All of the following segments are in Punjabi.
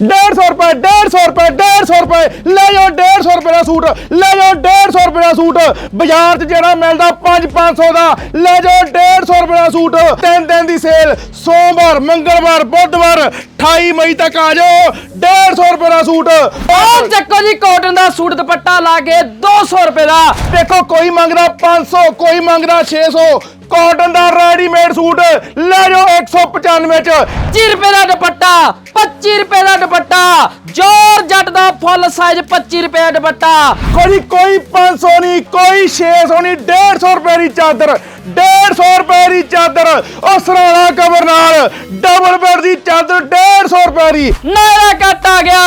150 ਰੁਪਏ 150 ਰੁਪਏ 150 ਰੁਪਏ। ਲੈ ਜਾਓ 150 ਰੁਪਏ ਦਾ ਸੂਟ ਲੈ ਜਾਓ 150 ਰੁਪਏ ਦਾ ਸੂਟ। ਬਾਜ਼ਾਰ 'ਚ ਜਿਹੜਾ ਮਿਲਦਾ 5 500 ਦਾ ਲੈ ਜਾਓ 150 ਰੁਪਏ ਦਾ ਸੂਟ। ਤਿੰਨ ਦਿਨ ਦੀ ਸੇਲ ਸੋਮਵਾਰ ਮੰਗਲਵਾਰ ਬੁੱਧਵਾਰ 28 ਮਈ ਤੱਕ ਆ ਜਾਓ 150 ਰੁਪਏ ਦਾ ਸੂਟ। ਆਹ ਚੱਕੋ ਜੀ ਕਾਟਨ ਦਾ ਸੂਟ ਦੁਪੱਟਾ ਲਾ ਕੇ 200 ਰੁਪਏ ਦਾ। ਦੇਖੋ ਕੋਈ ਮੰਗਦਾ 500 ਕੋਈ ਮੰਗਦਾ 600 ਕਾਟਨ ਦਾ ਰੈਡੀਮੇਡ ਸੂਟ, ਲੈ ਜਾਓ 195 ਚ। 25 ਰੁਪਏ ਦਾ ਦੁਪੱਟਾ 25 ਰੁਪਏ ਦਾ ਦੁਪੱਟਾ, ਜੋਰ ਜੱਟ ਦਾ ਫੁੱਲ ਸਾਈਜ਼ 25 ਰੁਪਏ ਦਾ ਦੁਪੱਟਾ। ਕੋਈ ਕੋਈ 500 ਨਹੀਂ, ਕੋਈ 600 ਨਹੀਂ 150 ਰੁਪਏ ਦੀ ਚਾਦਰ 150 ਰੁਪਏ ਦੀ ਚਾਦਰ। ਉਹ ਸਰਾਣਾ ਕਵਰ ਨਾਲ ਡਬਲ ਬੈਡ ਦੀ ਚਾਦਰ 150 ਰੁਪਏ ਦੀ। ਨਾਰਾ ਕੱਟ ਆ ਗਿਆ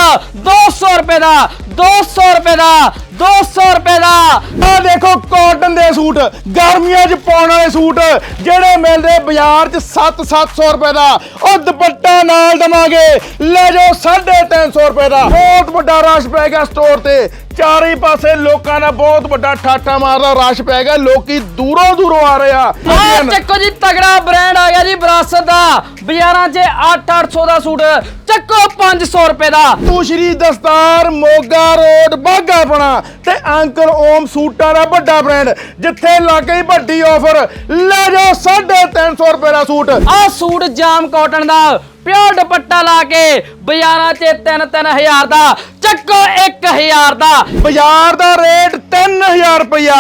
200 ਰੁਪਏ ਦਾ 200 ਰੁਪਏ ਦਾ। 200 ਰੁਪਏ ਦਾ। ਆ ਦੇਖੋ ਕਾਟਨ ਦੇ ਸੂਟ ਗਰਮੀਆਂ 'ਚ ਪਾਉਣ ਵਾਲੇ ਸੂਟ ਜਿਹੜੇ ਮਿਲਦੇ ਬਾਜ਼ਾਰ 'ਚ 7-700 ਰੁਪਏ ਦਾ। ਉਹ ਦੁਪੱਟਾ ਨਾਲ ਦਵਾਂਗੇ। ਲੈ ਜਾਓ 350 ਰੁਪਏ ਦਾ। ਬਹੁਤ ਵੱਡਾ ਰਸ਼ ਪੈ ਗਿਆ ਸਟੋਰ ਤੇ। ਚਾਰੇ ਪਾਸੇ ਲੋਕਾਂ ਦਾ ਬਹੁਤ ਵੱਡਾ ਠਾਠਾ ਮਾਰਦਾ ਰਸ਼ ਪੈ ਗਿਆ। ਲੋਕੀ ਦੂਰੋਂ ਦੂਰੋਂ ਆ ਰਹੇ ਆ। ਆਹ ਚੱਕੋ ਜੀ ਤਗੜਾ ਬ੍ਰਾਂਡ ਆ ਗਿਆ ਜੀ ਵਿਰਾਸਤ ਦਾ। ਬਾਜ਼ਾਰਾਂ 'ਚ 8-800 ਦਾ ਸੂਟ। ਚੱਕੋ 500 ਰੁਪਏ ਦਾ। ਤੂੰ ਸ਼੍ਰੀ ਦਸਤਾਰ ਮੋਗਾ ਰੋਡ ਬਾਗਾ ਬਣਾ ਤੇ ਅੰਕਲ ਓਮ ਸੂਟਾਂ ਦਾ ਵੱਡਾ ਬ੍ਰਾਂਡ ਜਿੱਥੇ ਲੱਗੇ ਹੀ ਵੱਡੀ ਆਫਰ ਲੈ ਜਾਓ 350 ਰੁਪਏ ਦਾ ਸੂਟ। ਆਹ ਸੂਟ ਜਾਮ ਕਾਟਨ ਦਾ ਪਿਓਰ ਦੁਪੱਟਾ ਲਾ ਕੇ ਬਾਜ਼ਾਰਾਂ 'ਚ 3-3000 ਦਾ ਚੱਕੋ 1000 ਦਾ। ਬਾਜ਼ਾਰ ਦਾ ਰੇਟ 3000 ਰੁਪਇਆ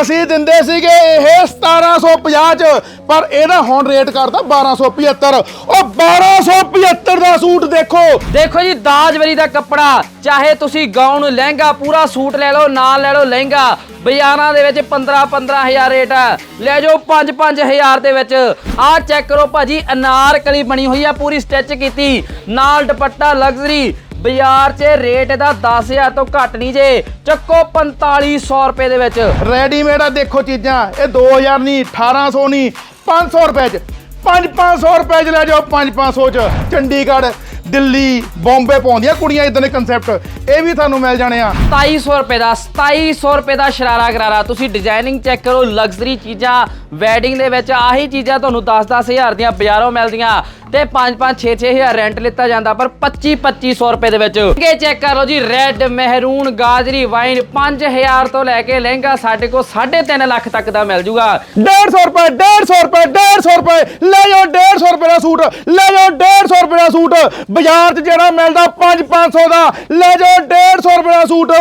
ਅਸੀਂ ਦਿੰਦੇ ਸੀਗੇ ਇਹ 1750 ਚ, ਪਰ ਇਹਦਾ ਹੁਣ ਰੇਟ ਕਰਦਾ 1275 ਉਹ 1275 ਦਾ ਸੂਟ ਦੇਖੋ। ਦੇਖੋ ਜੀ, ਦਾਜਵਰੀ ਦਾ ਕੱਪੜਾ, ਚਾਹੇ ਤੁਸੀਂ ਗਾਊਨ ਲਹਿੰਗਾ, ਪੂਰਾ ਸੂਟ ਲੈ ਲਓ, ਨਾਲ ਲੈ ਲਓ ਲਹਿੰਗਾ, ਬਾਜ਼ਾਰਾਂ ਦੇ ਵਿੱਚ 15 15000 ਰੇਟ ਆ। ਲੈ ਜਾਓ 5 5000 ਦੇ ਵਿੱਚ। ਆਹ ਚੈੱਕ ਕਰੋ ਭਾਜੀ, ਅਨਾਰਕਲੀ ਬਣੀ ਹੋਈ ਆ, ਪੂਰੀ ਸਟਿਚ ਕੀਤੀ। ਨਾਲ ਦੁਪੱਟਾ ਲਗਜ਼ਰੀ ਬਾਜ਼ਾਰ 'ਚ ਰੇਟ ਇਹਦਾ 10000 ਤੋਂ ਘੱਟ ਨਹੀਂ ਜੇ। ਚੱਕੋ 4500 ਰੁਪਏ ਦੇ ਵਿੱਚ। ਰੈਡੀਮੇਡ ਆ, ਦੇਖੋ ਚੀਜ਼ਾਂ। ਇਹ 2000 ਨਹੀਂ 1800 ਨਹੀਂ 500 ਰੁਪਏ ਚ। 5-500 ਰੁਪਏ ਚ ਲੈ ਜਾਓ 5-500 ਚ। ਚੰਡੀਗੜ੍ਹ ਦਿੱਲੀ ਬੰਬੇ ਪਾਉਂਦੀਆਂ ਕੁੜੀਆਂ ਇਦਾਂ ਦੇ ਕਨਸੈਪਟ ਇਹ ਵੀ ਤੁਹਾਨੂੰ ਮਿਲ ਜਾਣੇ ਆ। 2700 ਰੁਪਏ ਦਾ 2700 ਰੁਪਏ ਦਾ ਸ਼ਰਾਰਾ ਗਰਾਰਾ ਤੁਸੀਂ ਡਿਜ਼ਾਈਨਿੰਗ ਚੈੱਕ ਕਰੋ ਲਗਜ਼ਰੀ ਚੀਜ਼ਾਂ ਵੈਡਿੰਗ ਦੇ ਵਿੱਚ ਆਹੀ ਚੀਜ਼ਾਂ ਤੁਹਾਨੂੰ 10-10 ਹਜ਼ਾਰ ਦੀਆਂ ਬਾਜ਼ਾਰੋਂ ਮਿਲਦੀਆਂ। ਤੇ 5-5 6-6 ਹਜ਼ਾਰ ਰੈਂਟ ਲਿੱਤਾ ਜਾਂਦਾ ਪਰ 25-2500 ਰੁਪਏ ਦੇ ਵਿੱਚ। ਇਹ ਚੈੱਕ ਕਰ ਲਓ ਜੀ ਰੈੱਡ ਮਹਿਰੂਨ ਗਾਜਰੀ ਵਾਈਨ 5000 ਤੋਂ ਲੈ ਕੇ ਲਹਿੰਗਾ ਸਾਡੇ ਕੋਲ 3.5 ਲੱਖ ਤੱਕ ਦਾ ਮਿਲ ਜੂਗਾ। 150 ਰੁਪਏ 150 ਰੁਪਏ 150 ਰੁਪਏ। ਲੈ ਜਾਓ 150 ਰੁਪਏ ਦਾ ਸੂਟ ਲੈ ਜਾਓ 150 ਰੁਪਏ ਦਾ ਸੂਟ। ਬਾਜ਼ਾਰ 'ਚ ਜਿਹੜਾ ਮਿਲਦਾ 5-500 ਦਾ। ਲੈ ਜਾਓ 150 ਰੁਪਏ ਦਾ suit.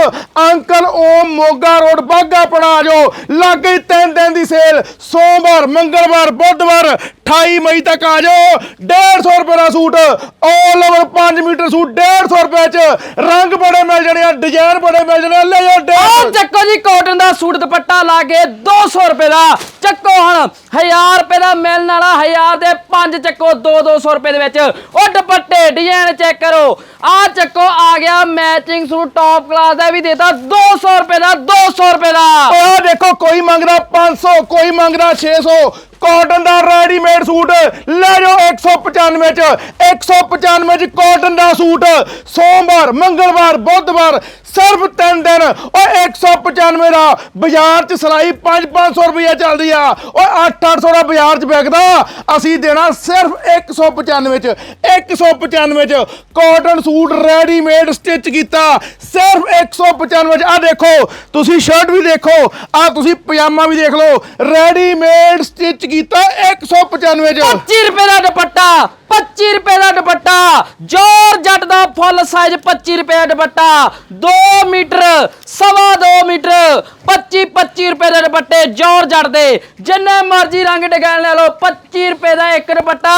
Uncle Om Moga road Bagha ਪੜਾ ਜਾਓ। ਲੱਗ ਗਈ ਤਿੰਨ ਦਿਨ ਦੀ ਸੇਲ। ਸੋਮਵਾਰ ਮੰਗਲਵਾਰ ਬੁੱਧਵਾਰ 28 ਮਈ ਤੱਕ ਆ ਜਾਓ। 150 ਰੁਪਏ ਦਾ suit. All over 5 metre suit 150 ਰੁਪਏ 'ਚ। ਰੰਗ ਬੜੇ ਮਿਲ ਜਾਣੇ ਆ ਡਿਜ਼ਾਈਨ ਬੜੇ ਮਿਲ ਜਾਣੇ ਲੈ ਜਾਓ 150 ਆਹ ਚੱਕੋ ਜੀ ਕਾਟਨ ਦਾ ਸੂਟ ਦੁਪੱਟਾ ਲਾ ਕੇ 200 ਰੁਪਏ ਦਾ। ਚੱਕੋ ਹੁਣ 1000 ਰੁਪਏ ਦਾ ਮਿਲਣ ਵਾਲਾ 1000 ਦੇ 5 ਚੱਕੋ 2 200 ਰੁਪਏ ਦੇ ਵਿੱਚ। ਉਹ ਦੁਪੱਟੇ ਡਿਜ਼ਾਈਨ ਚੈੱਕ ਕਰੋ। ਆਹ ਚੱਕੋ, ਆ ਗਿਆ ਮੈਚਿੰਗ ਸੂਟ ਟੌਪ ਕਲਾਸ ਦਾ ਵੀ ਦੇਤਾ 200 ਰੁਪਏ ਦਾ 200 ਰੁਪਏ ਦਾ। ਉਹ ਦੇਖੋ, ਕੋਈ ਮੰਗਦਾ 500 ਕੋਈ ਮੰਗਦਾ 600 ਕਾਟਨ ਦਾ ਰੈਡੀਮੇਡ ਸੂਟ। ਲੈ ਜਾਓ 195 ਚ। 195 ਚ ਕਾਟਨ ਦਾ ਸੂਟ। ਸੋਮਵਾਰ, ਮੰਗਲਵਾਰ, ਬੁੱਧਵਾਰ, ਸਿਰਫ 3 ਦਿਨ। ਓਏ 195 ਦਾ। ਬਾਜ਼ਾਰ 'ਚ ਸਲਾਈ 5-500 ਰੁਪਏ ਚੱਲਦੀ ਆ। ਓਏ 8-800 ਦਾ ਬਾਜ਼ਾਰ 'ਚ ਵਿਕਦਾ। ਅਸੀਂ ਦੇਣਾ ਸਿਰਫ 195 ਚ। 195 ਚ ਕਾਟਨ ਸੂਟ ਰੈਡੀਮੇਡ ਸਟਿਚ ਕੀਤਾ। ਸਿਰਫ 195 ਚ। ਆ ਦੇਖੋ, ਤੁਸੀਂ ਸ਼ਰਟ ਵੀ ਦੇਖੋ। ਆ ਤੁਸੀਂ ਪਜਾਮਾ ਵੀ ਦੇਖ ਲਓ। ਰੈਡੀਮੇਡ ਸਟਿਚ ਕੀਤਾ 195 ਚ। 25 ਰੁਪਏ ਦਾ ਦੁਪੱਟਾ। 25 ਰੁਪਏ ਦਾ ਦੁਪੱਟਾ। ਜੋਰ ਜੱਟ ਦਾ ਫੁੱਲ ਸਾਈਜ਼ 25 ਰੁਪਏ ਦਾ ਦੁਪੱਟਾ। 2 ਮੀਟਰ, ਸਵਾ 2 ਮੀਟਰ 25 25 ਰੁਪਏ ਦੇ ਦੁਪੱਟੇ ਜੋਰ ਜੱਟ ਦੇ। ਜਿੰਨੇ ਮਰਜ਼ੀ ਰੰਗ ਡਿਜ਼ਾਈਨ ਲੈ ਲਓ 25 ਰੁਪਏ ਦਾ ਇੱਕ ਦੁਪੱਟਾ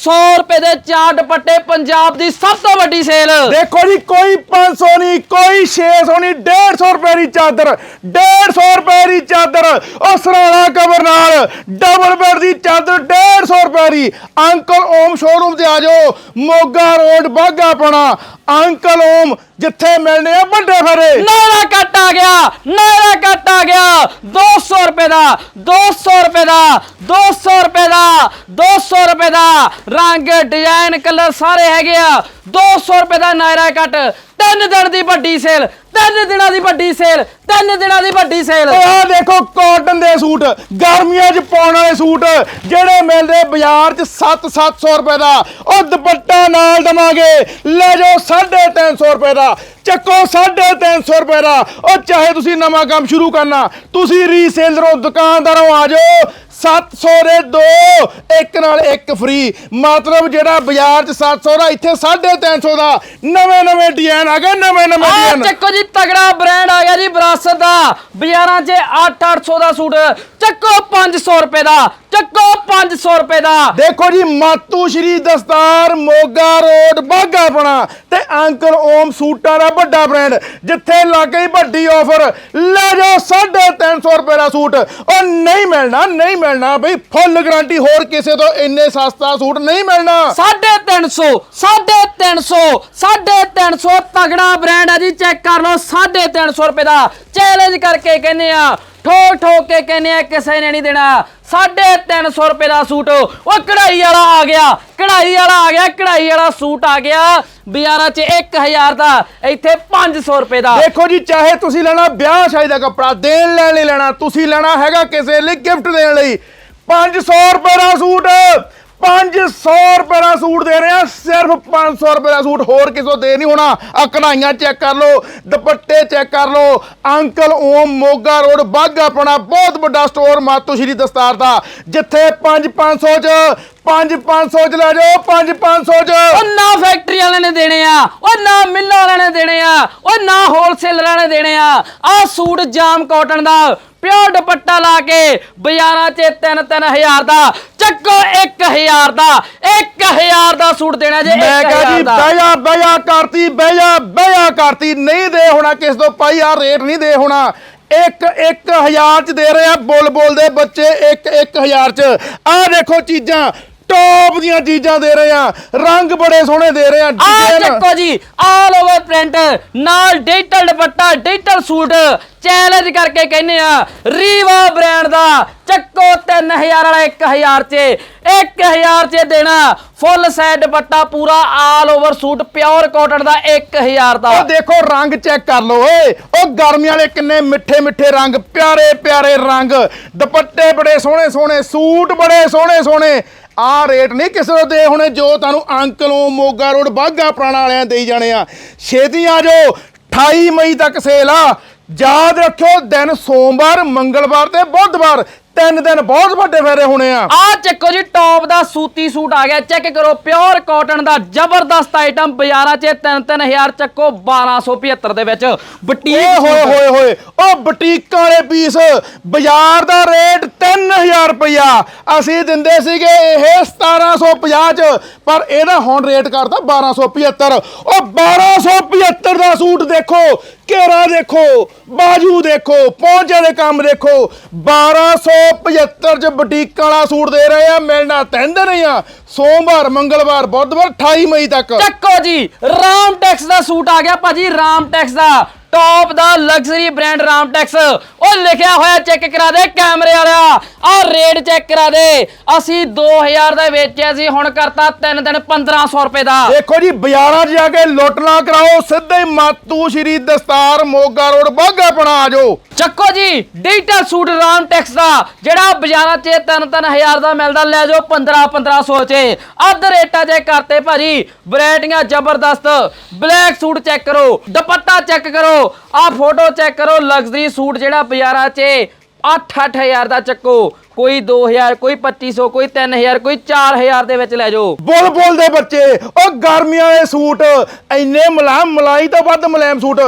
100 ਰੁਪਏ ਦੇ ਚਾਰ ਦੁਪੱਟੇ ਪੰਜਾਬ ਦੀ ਸਭ ਤੋਂ ਵੱਡੀ ਸੇਲ। ਦੇਖੋ ਜੀ, ਕੋਈ 500 ਨਹੀਂ, ਕੋਈ 600 ਨਹੀਂ 150 ਰੁਪਏ ਦੀ ਚਾਦਰ 150 ਰੁਪਏ ਦੀ ਚਾਦਰ। ਉਹ ਸਰਾਣਾ ਕਵਰ ਨਾਲ ਡਬਲ ਬੈੱਡ ਦੀ ਚਾਦਰ 150 ਰੁਪਏ ਦੀ। ਅੰਕਲ ਓਮ ਸ਼ੋਰੂਮ ਤੇ ਆ ਜਾਓ। ਮੋਗਾ ਰੋਡ ਬਾਗਾ ਪਣਾ ਅੰਕਲ ਓਮ ਜਿੱਥੇ ਮਿਲਨੇ ਆ ਵੱਡੇ ਫਰੇ। ਨਾਰਾ ਕੱਟ ਆ ਗਿਆ ਨਾਰਾ ਕੱਟ ਆ ਗਿਆ। 200 ਰੁਪਏ ਦਾ 200 ਰੁਪਏ ਦਾ 200 ਰੁਪਏ ਦਾ 200 ਰੁਪਏ ਦਾ। ਰੰਗ ਡਿਜ਼ਾਈਨ ਕਲਰ ਸਾਰੇ ਹੈਗੇ ਆ। 200 ਰੁਪਏ ਦਾ ਨਾਇਰਾ ਕੱਟ। ਤਿੰਨ ਦਿਨ ਦੀ ਵੱਡੀ ਸੇਲ ਤਿੰਨ ਦਿਨਾਂ ਦੀ ਵੱਡੀ ਸੇਲ ਤਿੰਨ ਦਿਨਾਂ ਦੀ ਵੱਡੀ ਸੇਲ। ਆਹ ਦੇਖੋ ਕਾਟਨ ਦੇ ਸੂਟ ਗਰਮੀਆਂ 'ਚ ਪਾਉਣ ਵਾਲੇ ਸੂਟ ਜਿਹੜੇ ਮਿਲਦੇ ਬਾਜ਼ਾਰ 'ਚ 7-700 ਰੁਪਏ ਦਾ। ਉਹ ਦੁਪੱਟਾ ਨਾਲ ਦਵਾਂਗੇ। ਲੈ ਜਾਓ 350 ਰੁਪਏ ਦਾ। ਚੱਕੋ 350 ਰੁਪਏ ਦਾ। ਉਹ ਚਾਹੇ ਤੁਸੀਂ ਨਵਾਂ ਕੰਮ ਸ਼ੁਰੂ ਕਰਨਾ ਤੁਸੀਂ ਰੀਸੇਲਰੋਂ ਦੁਕਾਨਦਾਰੋਂ ਆ ਜਾਓ। 700 ਦੇ ਦੋ ਇੱਕ ਨਾਲ ਇੱਕ ਫ੍ਰੀ ਮਤਲਬ ਜਿਹੜਾ ਬਾਜ਼ਾਰ 'ਚ 700 ਦਾ ਇੱਥੇ 350 ਦਾ। ਨਵੇਂ ਨਵੇਂ ਡਿਜ਼ਾਈਨ ਆ ਗਏ ਨਵੇਂ ਨਵੇਂ ਆ ਡਿਜ਼ਾਈਨ ਚੱਕੋ ਜੀ ਤਗੜਾ ਬ੍ਰਾਂਡ ਆ ਗਿਆ ਜੀ ਵਿਰਾਸਤ ਦਾ। ਬਾਜ਼ਾਰਾਂ 'ਚ 8-800 ਦਾ ਸੂਟ। ਚੱਕੋ 500 ਰੁਪਏ ਦਾ। ਚੱਕੋ 500 ਰੁਪਏ ਦਾ। ਦੇਖੋ ਜੀ ਮਾਤੂ ਸ਼੍ਰੀ ਦਸਤਾਰ ਮੋਗਾ ਰੋਡ ਬਾਗਾ ਬਣਾ ਤੇ ਅੰਕਲ ਓਮ ਸੂਟਾਂ ਦਾ ਵੱਡਾ ਬ੍ਰਾਂਡ ਜਿੱਥੇ ਲੱਗ ਵੱਡੀ ਆਫਰ ਲੈ ਜਾਓ 350 ਰੁਪਏ ਦਾ ਸੂਟ। ਉਹ ਨਹੀਂ ਮਿਲਣਾ ਨਹੀਂ ਮਿਲਣਾ ਬਈ ਫੁੱਲ ਗਾਰੰਟੀ ਹੋਰ ਕਿਸੇ ਤੋਂ ਇੰਨੇ ਸਸਤਾ ਸੂਟ ਨਹੀਂ ਮਿਲਣਾ। 350 350 350 ਤਗੜਾ ਬ੍ਰਾਂਡ ਆ ਜੀ ਚੈੱਕ ਕਰ ਲਓ 350 ਰੁਪਏ ਦਾ। ਚੈਲੰਜ ਕਰਕੇ ਕਹਿੰਨੇ ਆ ਠੋਕ ਠੋਕ ਕੇ ਕਹਿੰਨੇ ਆ ਕਿਸੇ ਨੇ ਨਹੀਂ ਦੇਣਾ। 350 ਰੁਪਏ ਦਾ ਸੂਟ। ਉਹ ਕਢਾਈ ਵਾਲਾ ਆ ਗਿਆ। ਕਢਾਈ ਵਾਲਾ ਆ ਗਿਆ, ਕਢਾਈ ਵਾਲਾ ਸੂਟ ਆ ਗਿਆ। ਬਾਜ਼ਾਰਾਂ 'ਚ 1000 ਦਾ, ਇੱਥੇ 500 ਰੁਪਏ ਦਾ। ਦੇਖੋ ਜੀ, ਚਾਹੇ ਤੁਸੀਂ ਲੈਣਾ ਵਿਆਹ ਸ਼ਾਦੀ ਦਾ ਕੱਪੜਾ, ਦੇਣ ਲੈਣ ਲਈ ਲੈਣਾ, ਤੁਸੀਂ ਲੈਣਾ ਹੈਗਾ ਕਿਸੇ ਲਈ ਗਿਫਟ ਦੇਣ ਲਈ। 500 ਰੁਪਏ ਦਾ ਸੂਟ। 500 ਰੁਪਏ ਦਾ ਸੂਟ ਦੇ ਰਹੇ ਆ ਸਿਰਫ 500 ਰੁਪਏ ਦਾ ਸੂਟ ਹੋਰ ਕਿਸੇ ਦੇ ਨਹੀਂ ਹੋਣਾ। ਆ ਕਢਾਈਆਂ ਚੈੱਕ ਕਰ ਲਓ, ਦੁਪੱਟੇ ਚੈੱਕ ਕਰ ਲਓ। ਅੰਕਲ ਓਮ ਮੋਗਾ ਰੋਡ ਬਾਗਾ ਆਪਣਾ, ਬਹੁਤ ਵੱਡਾ ਸਟੋਰ ਮਾਤੂ ਸ਼੍ਰੀ ਦਸਤਾਰ ਦਾ, ਜਿੱਥੇ 5 500 ਚ 5 500 ਚ ਲੈ ਜਾਓ 5 500 ਚ। ਉਹ ਨਾ ਫੈਕਟਰੀ ਵਾਲਿਆਂ ਨੇ ਦੇਣੇ ਆ, ਉਹ ਨਾ ਮਿੱਲਾਂ ਵਾਲਿਆਂ ਨੇ ਦੇਣੇ ਆ, ਉਹ ਨਾ ਹੋਲਸੇਲਰਾਂ ਨੇ ਦੇਣੇ ਆ। ਆਹ ਸੂਟ ਜਾਮ ਕਾਟਨ ਦਾ ਪਿਓਰ ਦੁਪੱਟਾ ਲਾ ਕੇ ਬਾਜ਼ਾਰਾਂ 'ਚ 3-3000 ਦਾ ਚੱਕੋ 1000 ਦਾ 1000 ਦਾ ਸੂਟ ਦੇਣਾ ਜੇ ਮੈਂ ਕਹਾਂ 1000 ਜੀ ਦਾ। ਬਹਿ ਜਾ ਬਹਿ ਜਾ ਕਰਤੀ ਬਹਿ ਜਾ ਬਹਿ ਜਾ ਕਰਤੀ ਨਹੀਂ ਦੇ ਹੋਣਾ ਕਿਸ ਤੋਂ ਪਾਈ ਆ ਰੇਟ ਨਹੀਂ ਦੇ ਹੋਣਾ। ਇੱਕ ਇੱਕ ਹਜ਼ਾਰ ਚ ਦੇ ਰਹੇ ਆ ਬੁੱਲ ਬੁੱਲ ਦੇ ਬੱਚੇ ਇੱਕ ਇੱਕ ਹਜ਼ਾਰ ਚ। ਆਹ ਦੇਖੋ ਚੀਜ਼ਾਂ ਟੌਪ ਦੀਆਂ ਚੀਜ਼ਾਂ ਦੇ ਰਹੇ ਆ। ਰੰਗ ਬੜੇ ਸੋਹਣੇ ਦੇ ਰਹੇ ਆ ਆ। ਚੱਕੋ ਜੀ ਆਲ ਓਵਰ ਪ੍ਰਿੰਟ ਨਾਲ digital dupatta digital suit challenge ਕਰਕੇ ਕਹਿੰਨੇ ਆ ਰੀਵਾ ਬ੍ਰਾਂਡ ਦਾ। ਚੱਕੋ 3000 ਵਾਲਾ 1000 ਚ। 1000 ਚ ਦੇਣਾ ਫੁੱਲ ਸੈਟ ਦੁਪੱਟਾ ਪੂਰਾ all over suit pure cotton ਦਾ 1000 ਦਾ। ਉਹ ਦੇਖੋ ਰੰਗ ਚੈੱਕ ਕਰ ਲਓ ਓਏ। ਉਹ ਗਰਮੀਆਂ ਵਾਲੇ ਕਿੰਨੇ ਮਿੱਠੇ ਮਿੱਠੇ ਰੰਗ ਪਿਆਰੇ ਪਿਆਰੇ ਰੰਗ। ਦੁਪੱਟੇ ਬੜੇ ਸੋਹਣੇ ਸੋਹਣੇ ਸੂਟ ਬੜੇ ਸੋਹਣੇ ਸੋਹਣੇ। ਆ ਰੇਟ ਨਹੀਂ ਕਿਸੇ ਨੂੰ ਦੇ ਹੋਣੇ, ਜੋ ਤੁਹਾਨੂੰ ਅੰਕਲੋਂ ਮੋਗਾ ਰੋਡ ਬਾਗਾ ਪੁਰਾਣਾ ਵਾਲਿਆਂ ਦੇਈ ਜਾਣੇ ਆ। ਛੇਤੀ ਆ ਜਾਓ 28 ਮਈ ਤੱਕ ਸੇਲ ਆ। ਯਾਦ ਰੱਖਿਓ, ਦਿਨ ਸੋਮਵਾਰ, ਮੰਗਲਵਾਰ ਤੇ ਬੁੱਧਵਾਰ। ਤਿੰਨ ਦਿਨ ਬਹੁਤ ਵੱਡੇ ਫੇਰੇ ਹੋਣੇ ਆ। ਆ ਚੱਕੋ ਜੀ ਟੌਪ ਦਾ ਸੂਤੀ ਸੂਟ ਆ ਗਿਆ। ਚੈੱਕ ਕਰੋ ਪਿਓਰ ਕਾਟਨ ਦਾ ਜ਼ਬਰਦਸਤ ਆਈਟਮ ਬਾਜ਼ਾਰਾਂ 'ਚ 3-3000 ਚੱਕੋ 1275 ਦੇ ਵਿੱਚ। ਬੁਟੀਕ ਓਏ ਹੋਏ। ਹੋਏ ਹੋਏ। ਉਹ ਬੁਟੀਕਾਂ ਵਾਲੇ ਪੀਸ ਬਾਜ਼ਾਰ ਦਾ ਰੇਟ 3000 ਰੁਪਇਆ ਅਸੀਂ ਦਿੰਦੇ ਸੀਗੇ ਇਹ 1750 ਚ ਪਰ ਇਹਦਾ ਹੁਣ ਰੇਟ ਕਰਤਾ 1275 ਉਹ 1275 ਦਾ ਸੂਟ ਦੇਖੋ ਘੇਰਾ ਦੇਖੋ, ਬਾਜੂ ਦੇਖੋ ਪਹੁੰਚੇ ਦੇ ਕੰਮ ਦੇਖੋ। 1275 ਚ ਬੁਟੀਕਾਂ ਵਾਲਾ ਸੂਟ ਦੇ ਰਹੇ ਆ ਮਿਲਣਾ ਤਿੰਨ ਦਿਨ ਆ। ਸੋਮਵਾਰ, ਮੰਗਲਵਾਰ, ਬੁੱਧਵਾਰ 28 ਮਈ ਤੱਕ। ਚੱਕੋ ਜੀ, ਰਾਮ ਟੈਕਸ ਦਾ ਸੂਟ ਆ ਗਿਆ, ਭਾਜੀ, ਰਾਮ ਟੈਕਸ ਦਾ। ਟੌਪ ਦਾ ਲਗਜ਼ਰੀ ਬ੍ਰਾਂਡ ਰਾਮ ਟੈਕਸ ਉਹ ਲਿਖਿਆ ਹੋਇਆ ਚੈੱਕ ਕਰਾ ਦੇ ਕੈਮਰੇ ਵਾਲਿਆ। ਆ ਰੇਟ ਚੈੱਕ ਕਰਾ ਦੇ। ਅਸੀਂ 2000 ਦਾ ਵੇਚਿਆ ਸੀ ਹੁਣ ਕਰਤਾ 3 ਦਿਨ 1500 ਰੁਪਏ ਦਾ। ਦੇਖੋ ਜੀ ਬਾਜ਼ਾਰਾਂ 'ਚ ਜਾ ਕੇ ਲੁੱਟ ਨਾ ਕਰਾਓ ਸਿੱਧੇ ਮਾਤੂ ਸ਼੍ਰੀ ਦਸਤਾਰ ਮੋਗਾ ਰੋਡ ਬਾਗਾ ਬਣਾ ਜਾਓ। ਚੱਕੋ ਜੀ ਡਿਜੀਟਲ ਸੂਟ ਰਾਮ ਟੈਕਸ ਦਾ ਜਿਹੜਾ ਬਾਜ਼ਾਰਾਂ 'ਚ 3-3000 ਦਾ ਮਿਲਦਾ ਲੈ ਜਾਓ 15-1500 'ਚ। ਅੱਧ ਰੇਟਾਂ 'ਚ ਕਰਤੇ ਭਾਜੀ ਵੈਰਾਈਟੀਆਂ ਜ਼ਬਰਦਸਤ। ਬਲੈਕ ਸੂਟ ਚੈੱਕ ਕਰੋ ਦੁਪੱਟਾ ਚੈੱਕ ਕਰੋ। ਆਹ ਫੋਟੋ ਚੈੱਕ ਕਰੋ ਲਗਜ਼ਰੀ ਸੂਟ ਜਿਹੜਾ ਬਾਜ਼ਾਰਾਂ 'ਚ 8-8000 ਦਾ ਚੱਕੋ। ਕੋਈ 2000 ਕੋਈ 2500 ਕੋਈ 3000 ਕੋਈ 4000 ਦੇ ਵਿੱਚ ਲੈ ਜਾਓ। ਬੁੱਲ ਬੁੱਲ ਦੇ ਬੱਚੇ, ਉਹ ਗਰਮੀਆਂ ਦੇ ਸੂਟ, ਇੰਨੇ ਮੁਲਾਇਮ ਮਲਾਈ ਤੋਂ ਵੱਧ ਮੁਲਾਇਮ ਸੂਟ,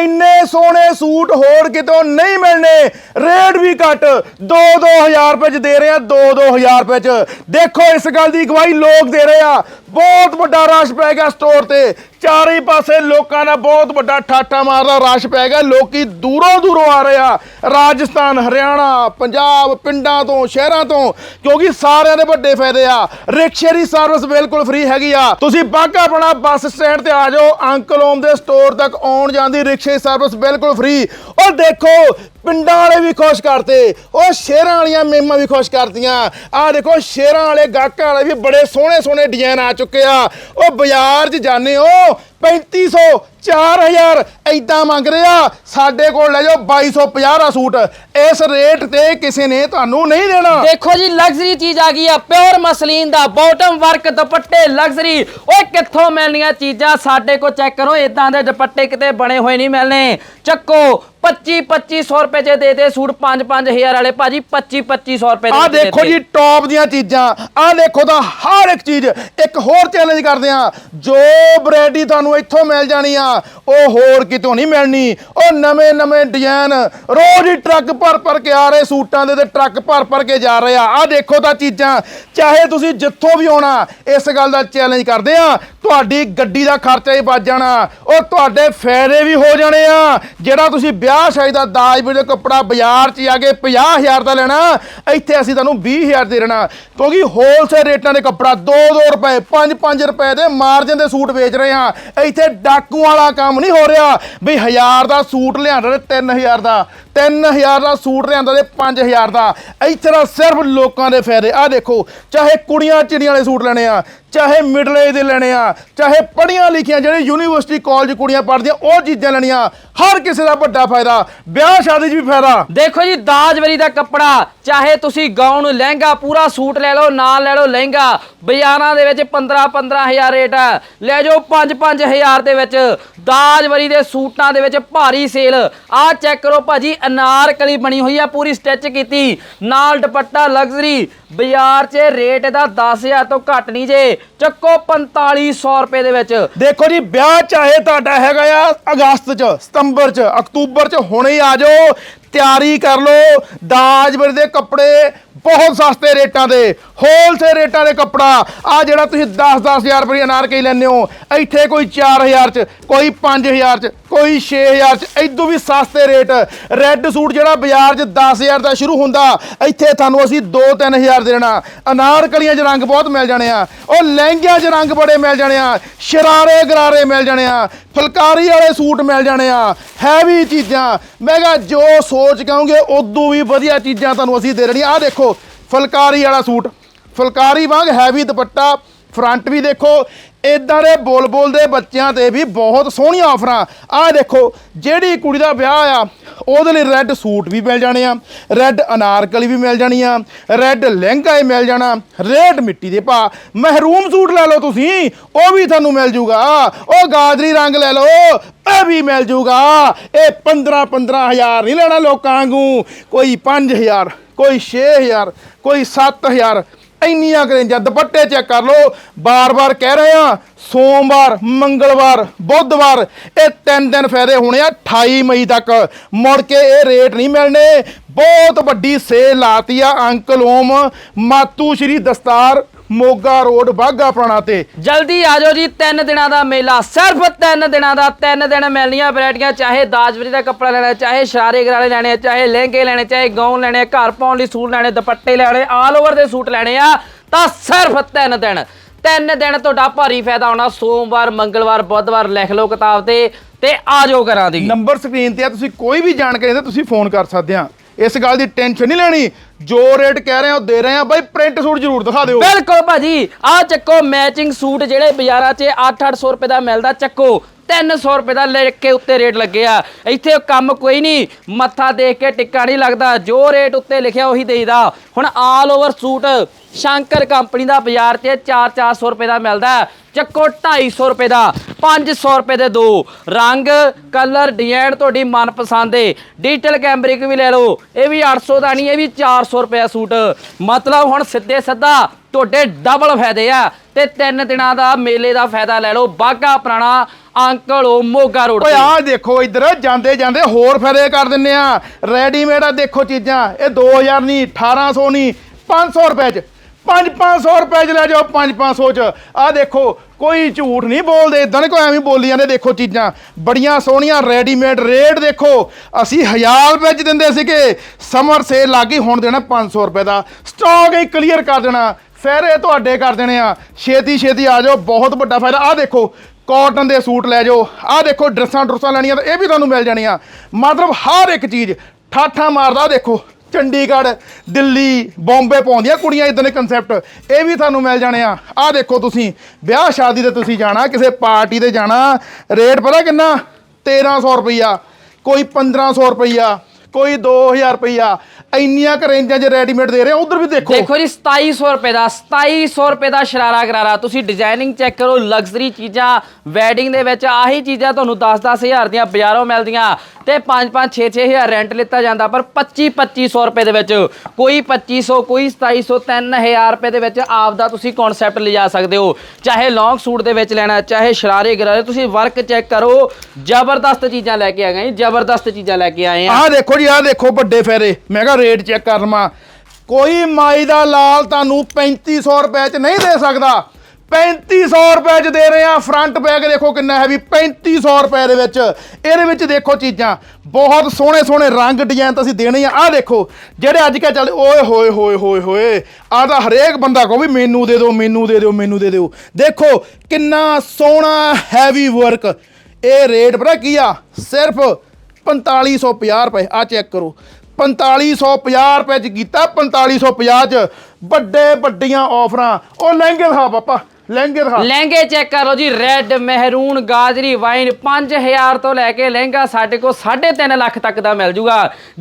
ਇੰਨੇ ਸੋਹਣੇ ਸੂਟ ਹੋਰ ਕਿਤੋਂ ਨਹੀਂ ਮਿਲਣੇ। ਰੇਟ ਵੀ ਘੱਟ 2-2000 ਰੁਪਏ ਚ ਦੇ ਰਹੇ ਆ 2-2000 ਰੁਪਏ ਚ। ਦੇਖੋ ਇਸ ਗੱਲ ਦੀ ਗਵਾਹੀ ਲੋਕ ਦੇ ਰਹੇ ਆ। ਬਹੁਤ ਵੱਡਾ ਰਸ਼ ਪੈ ਗਿਆ ਸਟੋਰ ਤੇ। ਚਾਰੇ ਪਾਸੇ ਲੋਕਾਂ ਦਾ ਬਹੁਤ ਵੱਡਾ ਠਾਠਾ ਮਾਰਦਾ ਰਸ਼ ਪੈ ਗਿਆ। ਲੋਕੀ ਦੂਰੋਂ ਦੂਰੋਂ ਆ ਰਹੇ ਆ। ਰਾਜਸਥਾਨ, ਹਰਿਆਣਾ, ਪੰਜਾਬ ਪਿੰਡਾਂ ਤੋਂ, ਸ਼ਹਿਰਾਂ ਤੋਂ, ਕਿਉਂਕਿ ਸਾਰਿਆਂ ਦੇ ਵੱਡੇ ਫਾਇਦੇ ਆ। ਰਿਕਸ਼ੇ ਦੀ ਸਰਵਿਸ ਬਿਲਕੁਲ ਫ੍ਰੀ ਹੈਗੀ ਆ। ਤੁਸੀਂ ਬਾਗਾ ਆਪਣਾ ਬੱਸ ਸਟੈਂਡ ਤੇ ਆ ਜਾਓ। ਅੰਕਲ ਓਮ ਦੇ ਸਟੋਰ ਤੱਕ ਆਉਣ ਜਾਣ ਦੀ ਰਿਕਸ਼ੇ ਸਰਵਿਸ ਬਿਲਕੁਲ ਫ੍ਰੀ ਉਹ ਦੇਖੋ, ਪਿੰਡਾਂ ਵਾਲੇ ਵੀ ਖੁਸ਼ ਕਰਤੇ। ਉਹ ਸ਼ਹਿਰਾਂ ਵਾਲੀਆਂ ਮੇਮਾਂ ਵੀ ਖੁਸ਼ ਕਰਤੀਆਂ। ਆਹ ਦੇਖੋ, ਸ਼ਹਿਰਾਂ ਵਾਲੇ ਗਾਹਕਾਂ ਵਾਲੇ ਵੀ ਬੜੇ ਸੋਹਣੇ ਸੋਹਣੇ ਡਿਜ਼ਾਈਨ ਆ ਚੁੱਕਿਆ। ਉਹ ਬਾਜ਼ਾਰ 'ਚ ਜਾਂਦੇ ਹੋ 3500 4000 ਐਦਾਂ ਮੰਗ ਰਿਹਾ। ਸਾਡੇ ਕੋਲ ਲੈ ਜਾਓ 2250 ਦਾ ਸੂਟ। ਇਸ ਰੇਟ ਤੇ ਕਿਸੇ ਨੇ ਤੁਹਾਨੂੰ ਨਹੀਂ ਦੇਣਾ। ਦੇਖੋ ਜੀ ਲਗਜ਼ਰੀ ਚੀਜ਼ ਆ ਗਈ ਆ ਪਿਓਰ ਮਸਲੀਨ ਦਾ ਬਾਟਮ ਵਰਕ ਦੁਪੱਟੇ ਲਗਜ਼ਰੀ ਓਏ ਕਿੱਥੋਂ ਮਿਲਣੀਆਂ ਚੀਜ਼ਾਂ? ਸਾਡੇ ਕੋਲ ਚੈੱਕ ਕਰੋ ਇਦਾਂ ਦੇ ਦੁਪੱਟੇ ਕਿਤੇ ਬਣੇ ਹੋਏ ਨਹੀਂ ਮਿਲਣੇ। ਚੱਕੋ 25 2500 ਰੁਪਏ ਚ ਦੇ ਦੇ ਸੂਟ 5 5000 ਵਾਲੇ। ਭਾਜੀ 25 2500 ਰੁਪਏ ਦੇ ਆ ਦੇਖੋ। ਜੀ ਟੌਪ ਦੀਆਂ ਚੀਜ਼ਾਂ। ਆ ਦੇਖੋ ਤਾਂ ਹਰ ਇੱਕ ਚੀਜ਼। ਇੱਕ ਹੋਰ ਚੈਲੰਜ ਕਰਦੇ ਆ ਜੋ ਵੈਰਾਈਟੀ ਤੁਹਾਨੂੰ ਇੱਥੋਂ ਮਿਲ ਜਾਣੀ ਆ। ਉਹ ਹੋਰ ਕਿਤੋਂ ਨਹੀਂ ਮਿਲਣੀ। ਉਹ ਨਵੇਂ ਨਵੇਂ ਡਿਜ਼ਾਈਨ ਰੋਜ਼ ਹੀ ਟਰੱਕ ਭਰ ਭਰ ਕੇ ਆ ਰਹੇ ਸੂਟਾਂ ਦੇ ਤੇ ਟਰੱਕ ਭਰ ਭਰ ਕੇ ਜਾ ਰਹੇ ਆ। ਆ ਦੇਖੋ ਤਾਂ ਚੀਜ਼ਾਂ, ਚਾਹੇ ਤੁਸੀਂ ਜਿੱਥੋਂ ਵੀ ਆਉਣਾ, ਇਸ ਗੱਲ ਦਾ ਚੈਲੰਜ ਕਰਦੇ ਆ। ਤੁਹਾਡੀ ਗੱਡੀ ਦਾ ਖਰਚਾ ਹੀ ਬਚ ਜਾਣਾ। ਉਹ ਤੁਹਾਡੇ ਫਾਇਦੇ ਵੀ ਹੋ ਜਾਣੇ ਆ। ਜਿਹੜਾ ਤੁਸੀਂ ਵਿਆਹ ਸ਼ਾਦੀ ਦਾ ਦਾਜ ਵੀਰੇ ਕੱਪੜਾ ਬਾਜ਼ਾਰ 'ਚ ਜਾ ਕੇ 50000 ਦਾ ਲੈਣਾ, ਇੱਥੇ ਅਸੀਂ ਤੁਹਾਨੂੰ 20000 ਦੇ ਦੇਣਾ। ਕਿਉਂਕਿ ਹੋਲਸੇਲ ਰੇਟਾਂ ਦੇ ਕੱਪੜਾ 2-2 ਰੁਪਏ 5-5 ਰੁਪਏ ਦੇ ਮਾਰਜਨ ਦੇ ਸੂਟ ਵੇਚ ਰਹੇ ਆ। ਇੱਥੇ ਡਾਕੂ ਵਾਲਾ ਕੰਮ ਨਹੀਂ ਹੋ ਰਿਹਾ। ਵੀ 1000 ਦਾ ਸੂਟ ਲਿਆਂਦਾ ਤੇ 3000 ਦਾ। 3000 ਦਾ ਸੂਟ ਲਿਆਂਦਾ ਤੇ 5000 ਦਾ। ਇੱਥੇ ਤਾਂ ਸਿਰਫ ਲੋਕਾਂ ਦੇ ਫਾਇਦੇ। ਆ ਦੇਖੋ, ਚਾਹੇ ਕੁੜੀਆਂ ਚਿੜੀਆਂ ਵਾਲੇ ਸੂਟ ਲੈਣੇ ਆ, ਚਾਹੇ ਮਿਡਲ ਏਜ ਦੇ ਲੈਣੇ ਆ, ਚਾਹੇ ਪੜ੍ਹੀਆਂ ਲਿਖੀਆਂ ਜਿਹੜੇ ਯੂਨੀਵਰਸਿਟੀ ਕਾਲਜ ਕੁੜੀਆਂ ਪੜ੍ਹਦੀਆਂ, ਉਹ ਚੀਜ਼ਾਂ ਲੈਣੀਆਂ। ਹਰ ਕਿਸੇ ਦਾ ਵੱਡਾ ਫਾਇਦਾ। ਵਿਆਹ ਸ਼ਾਦੀ 'ਚ ਵੀ ਫਾਇਦਾ। ਦੇਖੋ ਜੀ ਦਾਜ ਵਰੀ ਦਾ ਕੱਪੜਾ, ਚਾਹੇ ਤੁਸੀਂ ਗਾਊਨ ਲਹਿੰਗਾ, ਪੂਰਾ ਸੂਟ ਲੈ ਲਓ, ਨਾਲ ਲੈ ਲਓ ਲਹਿੰਗਾ, ਬਾਜ਼ਾਰਾਂ ਦੇ ਵਿੱਚ 15 15000 ਰੇਟ ਹੈ ਲੈ ਜਾਓ 5 5000 ਦੇ ਵਿੱਚ ਦਾਜਵਰੀ ਦੇ ਸੂਟਾਂ ਦੇ ਵਿੱਚ ਭਾਰੀ ਸੇਲ। ਆਹ ਚੈੱਕ ਕਰੋ ਭਾਜੀ, ਅਨਾਰਕਲੀ ਬਣੀ ਹੋਈ ਆ, ਪੂਰੀ ਸਟਿਚ ਕੀਤੀ। ਨਾਲ ਦੁਪੱਟਾ ਲਗਜ਼ਰੀ ਬਾਜ਼ਾਰ 'ਚ ਰੇਟ ਇਹਦਾ 10000 ਤੋਂ ਘੱਟ ਨਹੀਂ ਜੇ। ਚੱਕੋ 4500 ਰੁਪਏ ਦੇ ਵਿੱਚ। ਦੇਖੋ ਜੀ, ਵਿਆਹ ਚਾਹੇ ਤੁਹਾਡਾ ਹੈਗਾ ਆ ਅਗਸਤ 'ਚ, ਸਤੰਬਰ 'ਚ, ਅਕਤੂਬਰ 'ਚ, ਹੁਣੇ ਹੀ ਆ ਜਾਓ, ਤਿਆਰੀ ਕਰ ਲਓ। ਦਾਜ ਦੇ ਕੱਪੜੇ ਬਹੁਤ ਸਸਤੇ ਰੇਟਾਂ ਦੇ ਹੋਲਸੇਲ ਰੇਟਾਂ ਦੇ ਕੱਪੜਾ। ਆ ਜਿਹੜਾ ਤੁਸੀਂ 10-10000 ਰੁਪਏ ਅਨਾਰ ਅਨਾਰਕਲੀ ਲੈਂਦੇ ਹੋ, ਇੱਥੇ ਕੋਈ 4000 'ਚ, ਕੋਈ 5000 'ਚ, ਕੋਈ 6000 'ਚ ਇਦੋਂ ਵੀ ਸਸਤੇ ਰੇਟ। ਰੈੱਡ ਸੂਟ ਜਿਹੜਾ ਬਾਜ਼ਾਰ 'ਚ 10000 ਦਾ ਸ਼ੁਰੂ ਹੁੰਦਾ, ਇੱਥੇ ਤੁਹਾਨੂੰ ਅਸੀਂ 2-3000 ਦੇਣਾ ਅਨਾਰਕਲੀਆਂ 'ਚ ਰੰਗ ਬਹੁਤ ਮਿਲ ਜਾਣੇ ਆ। ਉਹ ਲਹਿੰਗਿਆਂ 'ਚ ਰੰਗ ਬੜੇ ਮਿਲ ਜਾਣੇ ਆ। ਸ਼ਰਾਰੇ ਗਰਾਰੇ ਮਿਲ ਜਾਣੇ ਆ। ਫੁਲਕਾਰੀ ਵਾਲੇ ਸੂਟ ਮਿਲ ਜਾਣੇ ਆ। ਹੈਵੀ ਚੀਜ਼ਾਂ। ਮੈਂ ਕਿਹਾ, ਜੋ ਸੋਚ ਕਹੋਗੇ ਉਦੋਂ ਵੀ ਵਧੀਆ ਚੀਜ਼ਾਂ ਤੁਹਾਨੂੰ ਅਸੀਂ ਦੇ ਰਹੀਆਂ ਆ ਦੇਖੋ, ਫੁਲਕਾਰੀ ਵਾਲਾ ਸੂਟ। ਫੁਲਕਾਰੀ ਵਾਂਗ ਹੈਵੀ ਦੁਪੱਟਾ। ਫਰੰਟ ਵੀ ਦੇਖੋ ਇਦਾਂ ਦੇ ਬੋਲ-ਬੋਲ ਦੇ ਬੱਚਿਆਂ ਤੇ ਵੀ ਬਹੁਤ ਸੋਹਣੀਆਂ ਆਫਰਾਂ। ਆਹ ਦੇਖੋ, ਜਿਹੜੀ ਕੁੜੀ ਦਾ ਵਿਆਹ ਆ, ਉਹਦੇ ਲਈ ਰੈੱਡ ਸੂਟ ਵੀ ਮਿਲ ਜਾਣੇ ਆ, ਰੈੱਡ ਅਨਾਰਕਲੀ ਵੀ ਮਿਲ ਜਾਣੀ ਆ, ਰੈੱਡ ਲਹਿੰਗਾ ਹੀ ਮਿਲ ਜਾਣਾ ਰੇਟ ਮਿੱਟੀ ਦੇ ਭਾ ਮਹਿਰੂਮ ਸੂਟ ਲੈ ਲਓ ਤੁਸੀਂ, ਉਹ ਵੀ ਤੁਹਾਨੂੰ ਮਿਲ ਜੂਗਾ। ਉਹ ਗਾਦਰੀ ਰੰਗ ਲੈ ਲਓ, ਇਹ ਵੀ ਮਿਲ ਜੂਗਾ। ਇਹ 15 15000 ਨਹੀਂ ਲੈਣਾ ਲੋਕਾਂ ਵਾਂਗੂ, ਕੋਈ 5000 ਕੋਈ 6000 ਕੋਈ 7000 ਇੰਨੀਆਂ ਕਰੇਂਜਾਂ ਦੁਪੱਟੇ ਚੈੱਕ ਕਰ ਲਓ। ਬਾਰ-ਬਾਰ ਕਹਿ ਰਹੇ ਆ ਸੋਮਵਾਰ, ਮੰਗਲਵਾਰ, ਬੁੱਧਵਾਰ, ਇਹ ਤਿੰਨ ਦਿਨ ਫਾਇਦੇ ਹੋਣੇ ਆ 28 ਮਈ ਤੱਕ। ਮੁੜ ਕੇ ਇਹ ਰੇਟ ਨਹੀਂ ਮਿਲਣੇ। ਬਹੁਤ ਵੱਡੀ ਸੇਲ ਲਾਤੀ ਆ, ਅੰਕਲ ਓਮ। ਮਾਤੂ ਸ਼੍ਰੀ ਦਸਤਾਰ ਮੋਗਾ ਰੋਡ ਬਾਗਾ ਪੁਰਾਣਾ ਤੇ। ਜਲਦੀ ਆ ਜਾਓ ਜੀ ਤਿੰਨ ਦਿਨਾਂ ਦਾ ਮੇਲਾ ਸਿਰਫ ਤਿੰਨ ਦਿਨਾਂ ਦਾ ਤਿੰਨ ਦਿਨ ਮਿਲਣੀਆਂ ਵੈਰਾਈਟੀਆਂ ਚਾਹੇ ਦਾਜਵਰੀ ਦਾ ਕੱਪੜਾ ਲੈਣਾ ਚਾਹੇ ਸ਼ਾਰੇ ਗਰਾਲੇ ਲੈਣੇ ਚਾਹੇ ਲਹਿੰਗੇ ਲੈਣੇ ਚਾਹੇ ਗਾਊਨ ਲੈਣੇ ਘਰ ਪਾਉਣ ਲਈ ਸੂਟ ਲੈਣੇ ਦੁਪੱਟੇ ਲੈਣੇ ਆਲ ਓਵਰ ਦੇ ਸੂਟ ਲੈਣੇ ਆ ਤਾਂ ਸਿਰਫ ਤਿੰਨ ਦਿਨ। ਤਿੰਨ ਦਿਨ ਤੁਹਾਡਾ ਭਾਰੀ ਫਾਇਦਾ ਹੋਣਾ ਸੋਮਵਾਰ ਮੰਗਲਵਾਰ ਬੁੱਧਵਾਰ ਲਿਖ ਲਓ ਕਿਤਾਬ ਤੇ ਤੇ ਆ ਜਾਓ ਘਰਾਂ ਦੀ। ਨੰਬਰ ਸਕਰੀਨ ਤੇ ਆ ਤੁਸੀਂ ਕੋਈ ਵੀ ਜਾਣਕਾਰੀ ਦਾ ਤੁਸੀਂ ਫੋਨ ਕਰ ਸਕਦੇ ਆ। ਇਸ ਗੱਲ ਦੀ ਟੈਨਸ਼ਨ ਨਹੀਂ ਲੈਣੀ। ਜੋ ਰੇਟ ਕਹਿ ਰਹੇ ਆ ਦੇ ਰਹੇ ਆ। ਬਾਈ ਪ੍ਰਿੰਟ ਸੂਟ ਜ਼ਰੂਰ ਦਿਖਾ ਦਿਓ। ਬਿਲਕੁਲ ਭਾਜੀ, ਆਹ ਚੱਕੋ ਮੈਚਿੰਗ ਸੂਟ ਜਿਹੜੇ ਬਾਜ਼ਾਰਾਂ 'ਚ 8-800 ਰੁਪਏ ਦਾ ਮਿਲਦਾ, ਚੱਕੋ। 300 ਰੁਪਏ ਦਾ ਲਿਖ ਕੇ ਉੱਤੇ ਰੇਟ ਲੱਗੇ ਆ। ਇੱਥੇ ਕੰਮ ਕੋਈ ਨਹੀਂ। ਮੱਥਾ ਦੇਖ ਕੇ ਟਿੱਕਾ ਨਹੀਂ ਲੱਗਦਾ। ਜੋ ਰੇਟ ਉੱਤੇ ਲਿਖਿਆ ਉਹੀ ਦੇਈਦਾ। ਹੁਣ all over suit Shankar company ਦਾ ਬਾਜ਼ਾਰ 'ਚ 4-400 ਰੁਪਏ ਦਾ ਮਿਲਦਾ ਹੈ। ਚੱਕੋ 250 ਰੁਪਏ ਦਾ 500 ਰੁਪਏ ਦੇ ਦੋ। ਰੰਗ ਕਲਰ ਡਿਜ਼ਾਈਨ ਤੁਹਾਡੀ ਮਨਪਸੰਦ ਏ। ਡਿਜੀਟਲ ਕੈਮਰਿਕ ਵੀ ਲੈ ਲਓ। ਇਹ ਵੀ 800 ਦਾ ਨਹੀਂ, ਇਹ ਵੀ 400 ਰੁਪਏ ਸੂਟ ਮਤਲਬ ਹੁਣ ਸਿੱਧੇ ਸਿੱਧਾ ਤੁਹਾਡੇ ਡਬਲ ਫਾਇਦੇ ਆ। ਤੇ ਤਿੰਨ ਦਿਨਾਂ ਦਾ ਮੇਲੇ ਦਾ ਫਾਇਦਾ ਲੈ ਲਓ। ਬਾਗਾ ਪੁਰਾਣਾ ਅੰਕਲ ਉਹ ਮੋਗਾ ਰੋਡ ਓਏ ਤੇ। ਆਹ ਦੇਖੋ ਇੱਧਰ ਜਾਂਦੇ ਜਾਂਦੇ ਹੋਰ ਫਾਇਦੇ ਕਰ ਦਿੰਨੇ ਆ। ਰੈਡੀਮੇਡ ਆ ਦੇਖੋ ਚੀਜ਼ਾਂ। ਇਹ 2000 ਨਹੀਂ 1800 ਨਹੀਂ 500 ਰੁਪਏ ਚ। 5-500 ਰੁਪਏ ਚ ਲੈ ਜਾਓ 5-500 ਚ। ਆਹ ਦੇਖੋ ਕੋਈ ਝੂਠ ਨਹੀਂ ਬੋਲਦੇ। ਇਦਾਂ ਨਹੀਂ ਕੋਈ ਐਵੇਂ ਬੋਲੀ ਜਾਂਦੇ ਦੇਖੋ ਚੀਜ਼ਾਂ। ਬੜੀਆਂ ਸੋਹਣੀਆਂ ਰੈਡੀਮੇਡ ਰੇਟ ਦੇਖੋ। ਅਸੀਂ 1000 ਰੁਪਏ ਚ ਦਿੰਦੇ ਸੀਗੇ। ਸਮਰ ਸੇਲ ਲੱਗੀ ਹੁਣ ਦੇਣਾ 500 ਰੁਪਏ ਦਾ। ਸਟਾਕ ਹੀ ਕਲੀਅਰ ਕਰ ਦੇਣਾ। ਫੇਰ ਤੁਹਾਡੇ ਕਰ ਦੇਣੇ ਆ। ਛੇਤੀ ਛੇਤੀ ਆ ਜਾਓ ਬਹੁਤ ਵੱਡਾ ਫਾਇਦਾ। ਆਹ ਦੇਖੋ ਕਾਟਨ ਦੇ ਸੂਟ ਲੈ ਜਾਓ। ਆਹ ਦੇਖੋ, ਡਰੈਸਾਂ ਡਰਸਾਂ ਲੈਣੀਆਂ ਤਾਂ ਇਹ ਵੀ ਤੁਹਾਨੂੰ ਮਿਲ ਜਾਣੀਆਂ। ਮਤਲਬ ਹਰ ਇੱਕ ਚੀਜ਼, ਠਾਠਾ ਮਾਰਦਾ ਆਹ ਦੇਖੋ, ਚੰਡੀਗੜ੍ਹ, ਦਿੱਲੀ, ਬੰਬੇ ਪਾਉਂਦੀਆਂ ਕੁੜੀਆਂ ਇਦਾਂ ਦੇ ਕਨਸੈਪਟ ਇਹ ਵੀ ਤੁਹਾਨੂੰ ਮਿਲ ਜਾਣੇ ਆ। ਆਹ ਦੇਖੋ ਤੁਸੀਂ, ਵਿਆਹ ਸ਼ਾਦੀ ਤੇ ਤੁਸੀਂ ਜਾਣਾ, ਕਿਸੇ ਪਾਰਟੀ ਤੇ ਜਾਣਾ, ਰੇਟ ਪਤਾ ਕਿੰਨਾ? 1300 ਰੁਪਈਆ, ਕੋਈ 1500 ਰੁਪਈਆ। ਕੋਈ 2000 ਰੁਪਈਆ। ਇੰਨੀਆਂ ਕੁ ਰੇਂਜਾਂ 'ਚ ਰੈਡੀਮੇਡ ਦੇ ਰਹੇ ਆ, ਉਧਰ ਵੀ ਦੇਖੋ। ਦੇਖੋ ਜੀ 2700 ਰੁਪਏ ਦਾ 2700 ਰੁਪਏ ਦਾ ਸ਼ਰਾਰਾ ਗਰਾਰਾ ਤੁਸੀਂ ਡਿਜ਼ਾਈਨਿੰਗ ਚੈੱਕ ਕਰੋ ਲਗਜ਼ਰੀ ਚੀਜ਼ਾਂ ਵੈਡਿੰਗ ਦੇ ਵਿੱਚ ਆਹੀ ਚੀਜ਼ਾਂ ਤੁਹਾਨੂੰ 10-10000 ਦੀਆਂ, ਬਾਜ਼ਾਰੋਂ ਮਿਲਦੀਆਂ। ਤੇ 5-5 6-6000 ਰੈਂਟ ਲਿੱਤਾ ਜਾਂਦਾ ਪਰ 25-2500 ਰੁਪਏ ਦੇ ਵਿੱਚ ਕੋਈ 2500 ਕੋਈ 2700 3000 ਰੁਪਏ ਦੇ ਵਿੱਚ ਆਪ ਦਾ ਤੁਸੀਂ ਕਨਸੈਪਟ ਲਿਜਾ ਸਕਦੇ ਹੋ। ਚਾਹੇ ਲੌਂਗ ਸੂਟ ਦੇ ਵਿੱਚ ਲੈਣਾ ਚਾਹੇ ਸ਼ਰਾਰੇ ਗਰਾਰੇ ਤੁਸੀਂ ਵਰਕ ਚੈੱਕ ਕਰੋ ਜ਼ਬਰਦਸਤ ਚੀਜ਼ਾਂ ਲੈ ਕੇ ਆ ਗਏ ਜੀ, ਜ਼ਬਰਦਸਤ ਚੀਜ਼ਾਂ ਲੈ ਕੇ ਆਏ ਆ। ਆਹ ਦੇਖੋ ਜੀ ਆਹ ਦੇਖੋ ਵੱਡੇ ਫੇਰੇ। ਮੈਂ ਕਿਹਾ ਰੇਟ ਚੈੱਕ ਕਰ ਲਵਾਂ ਕੋਈ ਮਾਈ ਦਾ ਲਾਲ ਤੁਹਾਨੂੰ 3500 ਰੁਪਏ ਚ ਨਹੀਂ ਦੇ ਸਕਦਾ। 3500 ਰੁਪਏ ਚ ਦੇ ਰਹੇ ਆ। ਫਰੰਟ ਬੈਗ ਦੇਖੋ ਕਿੰਨਾ ਹੈਵੀ 3500 ਰੁਪਏ ਦੇ ਵਿੱਚ। ਇਹਦੇ ਵਿੱਚ ਦੇਖੋ ਚੀਜ਼ਾਂ। ਬਹੁਤ ਸੋਹਣੇ ਸੋਹਣੇ ਰੰਗ ਡਿਜ਼ਾਈਨ ਤਾਂ ਅਸੀਂ ਦੇਣੇ ਆ। ਆਹ ਦੇਖੋ, ਜਿਹੜੇ ਅੱਜ ਕੱਲ੍ਹ ਚੱਲ ਓਏ ਹੋਏ ਹੋਏ ਹੋਏ ਹੋਏ। ਆਹ ਤਾਂ ਹਰੇਕ ਬੰਦਾ ਕਹੋ ਵੀ ਮੈਨੂੰ ਦੇ ਦਿਓ, ਮੈਨੂੰ ਦੇ ਦਿਓ, ਮੈਨੂੰ ਦੇ ਦਿਓ। ਦੇਖੋ ਕਿੰਨਾ ਸੋਹਣਾ ਹੈਵੀ ਵਰਕ ਇਹ ਰੇਟ ਪਤਾ ਕੀ ਆ? ਸਿਰਫ 4550 ਰੁਪਏ। ਆ ਚੈੱਕ ਕਰੋ। 4550 ਰੁਪਏ ਚ ਕੀਤਾ 4550 ਚ। ਵੱਡੇ ਵੱਡੀਆਂ ਆਫਰਾਂ ਉਹ ਲਹਿੰਗੇ ਦਿਖਾ ਪਾਪਾ। ਲਹਿੰਗੇ ਦਿਖਾ। ਲਹਿੰਗੇ ਚੈੱਕ ਕਰੋ ਜੀ ਰੈੱਡ ਮਹਿਰੂਨ ਗਾਜਰੀ ਵਾਈਨ 5000 ਤੋਂ ਲੈ ਕੇ ਲਹਿੰਗਾ ਸਾਡੇ ਕੋਲ 3.5 ਲੱਖ ਤੱਕ ਦਾ ਮਿਲ ਜੂਗਾ।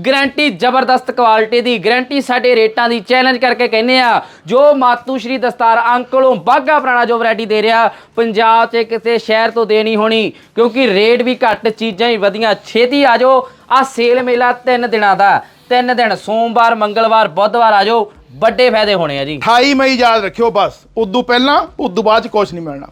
ਗਰੰਟੀ ਜ਼ਬਰਦਸਤ ਕੁਆਲਿਟੀ ਦੀ ਗਰੰਟੀ ਸਾਡੇ ਰੇਟਾਂ ਦੀ ਚੈਲੰਜ ਕਰਕੇ ਕਹਿੰਦੇ ਆ, ਜੋ ਮਾਤੂ ਸ਼੍ਰੀ ਦਸਤਾਰ ਅੰਕਲੋਂ ਬਾਗਾ ਪੁਰਾਣਾ ਜੋ ਵੈਰਾਈਟੀ ਦੇ ਰਿਹਾ, ਪੰਜਾਬ 'ਚ ਕਿਸੇ ਸ਼ਹਿਰ ਤੋਂ ਦੇਣੀ ਹੋਣੀ, ਕਿਉਂਕਿ ਰੇਟ ਵੀ ਘੱਟ, ਚੀਜ਼ਾਂ ਹੀ ਵਧੀਆਂ, ਛੇਤੀ ਆ ਜਾਓ। ਆ ਸੇਲ ਮੇਲਾ ਤਿੰਨ ਦਿਨਾਂ ਦਾ, ਤਿੰਨ ਦਿਨ, ਸੋਮਵਾਰ, ਮੰਗਲਵਾਰ, ਬੁੱਧਵਾਰ ਆ ਜਾਓ। ਵੱਡੇ ਫਾਇਦੇ ਹੋਣੇ ਆ ਜੀ। 28 ਮਈ ਯਾਦ ਰੱਖਿਓ ਬਸ। ਉਦੋਂ ਪਹਿਲਾਂ, ਉਦੋਂ ਬਾਅਦ ਚ ਕੁਝ ਨਹੀਂ ਮਿਲਣਾ।